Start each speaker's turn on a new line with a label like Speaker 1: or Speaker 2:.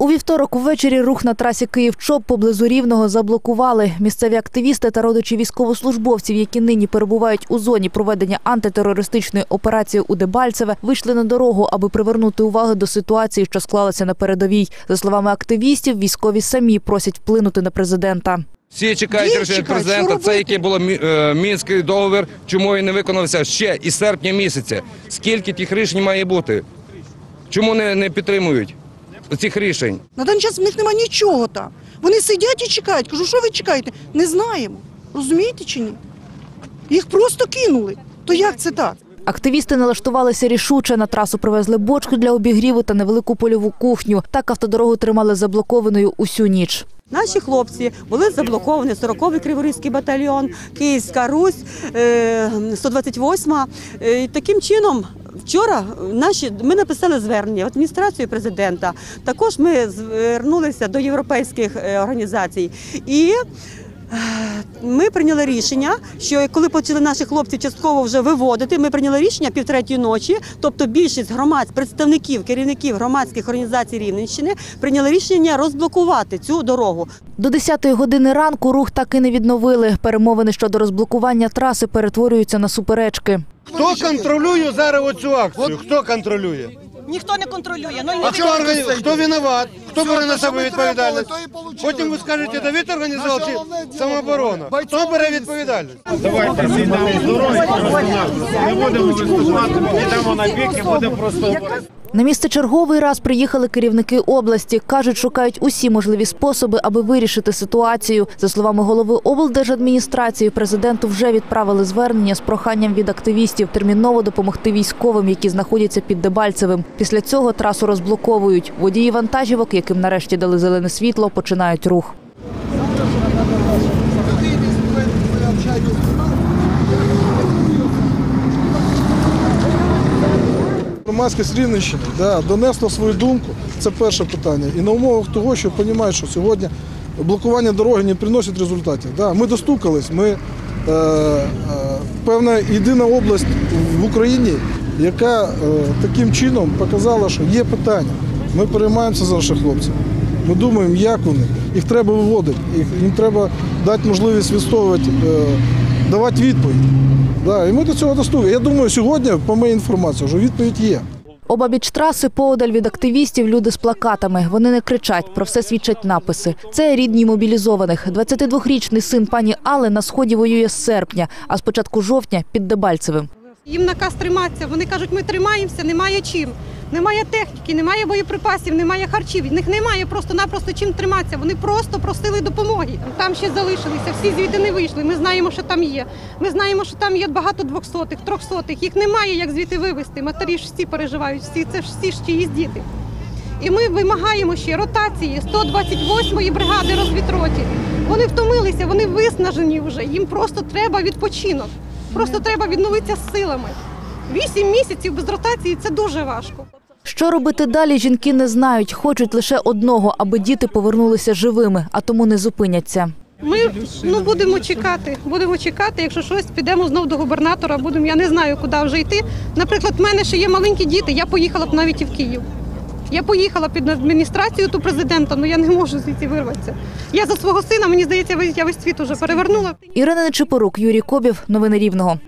Speaker 1: У вівторок ввечері рух на трасі Київ-Чоп поблизу Рівного заблокували. Місцеві активісти та родичі військовослужбовців, які нині перебувають у зоні проведення антитерористичної операції у Дебальцеве, вийшли на дорогу, аби привернути увагу до ситуації, що склалася на передовій. За словами активістів, військові самі просять вплинути на президента.
Speaker 2: Всі чекають рішення президента. Це який було е, мінський договір, чому він не виконався ще із серпня місяця. Скільки тих рішень має бути? Чому не, не підтримують цих рішень?
Speaker 3: На даний час в них немає нічого там. Вони сидять і чекають. Кажу, що ви чекаєте? Не знаємо. Розумієте чи ні? Їх просто кинули. То як це так?
Speaker 1: Активісти налаштувалися рішуче. На трасу привезли бочку для обігріву та невелику польову кухню. Так автодорогу тримали заблокованою усю ніч.
Speaker 4: Наші хлопці були заблоковані 40-й Криворізький батальйон, Київська Русь, е, 128-ма. Е, Таким чином, вчора наші ми написали звернення в адміністрацію президента. Також ми звернулися до європейських е, організацій і. Ми прийняли рішення, що коли почали наші хлопці частково вже виводити, ми прийняли рішення півтретьої ночі, тобто більшість громад, представників, керівників громадських організацій Рівненщини прийняли рішення розблокувати цю дорогу.
Speaker 1: До 10-ї години ранку рух так і не відновили. Перемовини щодо розблокування траси перетворюються на суперечки.
Speaker 5: Хто контролює зараз оцю акцію? Хто контролює?
Speaker 4: Ніхто не контролює. Ну,
Speaker 5: А хто, хто винуват? Хто бере на себе відповідальність? Потім ви скажете, Давид організував чи самооборона? Хто бере відповідальність?
Speaker 6: Давайте зійдемо з дороги не будемо виступати, підемо на бік і будемо просто.
Speaker 1: На місце черговий раз приїхали керівники області. Кажуть, шукають усі можливі способи, аби вирішити ситуацію. За словами голови облдержадміністрації, президенту вже відправили звернення з проханням від активістів терміново допомогти військовим, які знаходяться під Дебальцевим. Після цього трасу розблоковують. Водії вантажівок, яким нарешті дали зелене світло, починають рух.
Speaker 7: Громадськість Рівненщини да, донесла свою думку. Це перше питання. І на умовах того, що розуміють, що сьогодні блокування дороги не приносить результатів. Да, ми достукались, ми е, е, певна єдина область в Україні, яка е, таким чином показала, що є питання. Ми переймаємося за наших хлопців. Ми думаємо, як вони. Їх треба виводити, їх, їм треба дати можливість відстоювати, е, давати відповідь. Да, і ми до цього достукали. Я думаю, сьогодні, по моїй інформації, вже відповідь є.
Speaker 1: Обабіч траси поодаль від активістів люди з плакатами. Вони не кричать, про все свідчать написи. Це рідні мобілізованих. 22-річний син пані Алли на сході воює з серпня, а з початку жовтня під Дебальцевим.
Speaker 8: Їм наказ триматися. Вони кажуть, ми тримаємося, немає чим. Немає техніки, немає боєприпасів, немає харчів. В них немає просто-напросто чим триматися. Вони просто просили допомоги. Там ще залишилися, всі звідти не вийшли. Ми знаємо, що там є. Ми знаємо, що там є багато двохсотих, трьохсотих. Їх немає як звідти вивезти. Матері ж всі переживають, всі це ж всі ж чиїсь діти. І ми вимагаємо ще ротації 128-ї бригади розвідроті. Вони втомилися, вони виснажені вже. Їм просто треба відпочинок. Просто треба відновитися з силами. Вісім місяців без ротації це дуже важко.
Speaker 1: Що робити далі, жінки не знають. Хочуть лише одного, аби діти повернулися живими, а тому не зупиняться.
Speaker 8: Ми ну будемо чекати. Будемо чекати. Якщо щось, підемо знов до губернатора. Будемо. Я не знаю, куди вже йти. Наприклад, в мене ще є маленькі діти. Я поїхала б навіть і в Київ. Я поїхала під адміністрацію ту президента, але я не можу звідси вирватися. Я за свого сина, мені здається, я весь світ уже перевернула.
Speaker 1: Ірина Нечипорук, Юрій Кобів. Новини Рівного.